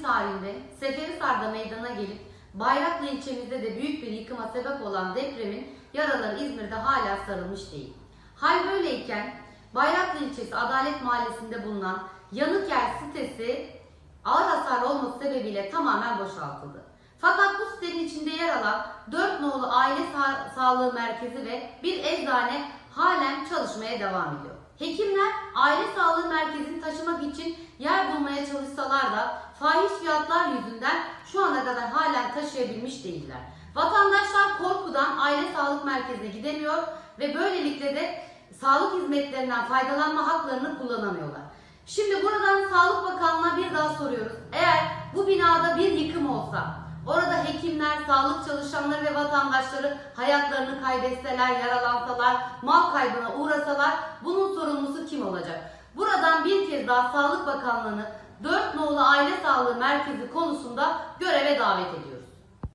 2020 tarihinde Seferihisar'da meydana gelip Bayraklı ilçemizde de büyük bir yıkıma sebep olan depremin yaraları İzmir'de hala sarılmış değil. Hal böyleyken Bayraklı ilçesi Adalet Mahallesi'nde bulunan Yanıker sitesi ağır hasar olması sebebiyle tamamen boşaltıldı. Fakat bu sitenin içinde yer alan 4 nolu aile Sa- sağlığı merkezi ve bir eczane halen çalışmaya devam ediyor. Hekimler aile sağlığı merkezini taşımak için yer bulmaya çalışsalar da fahiş fiyatlar yüzünden şu ana kadar halen taşıyabilmiş değiller. Vatandaşlar korkudan aile sağlık merkezine gidemiyor ve böylelikle de sağlık hizmetlerinden faydalanma haklarını kullanamıyorlar. Şimdi buradan Sağlık Bakanlığı'na bir daha soruyoruz. Eğer bu binada bir yıkım olsa, orada hekimler, sağlık çalışanları ve vatandaşları hayatlarını kaybetseler, yaralansalar, mal kaybına uğrasalar bunun sorumlusu kim olacak? Kez daha Sağlık Bakanlığı'nı 4 nolu aile sağlığı merkezi konusunda göreve davet ediyoruz.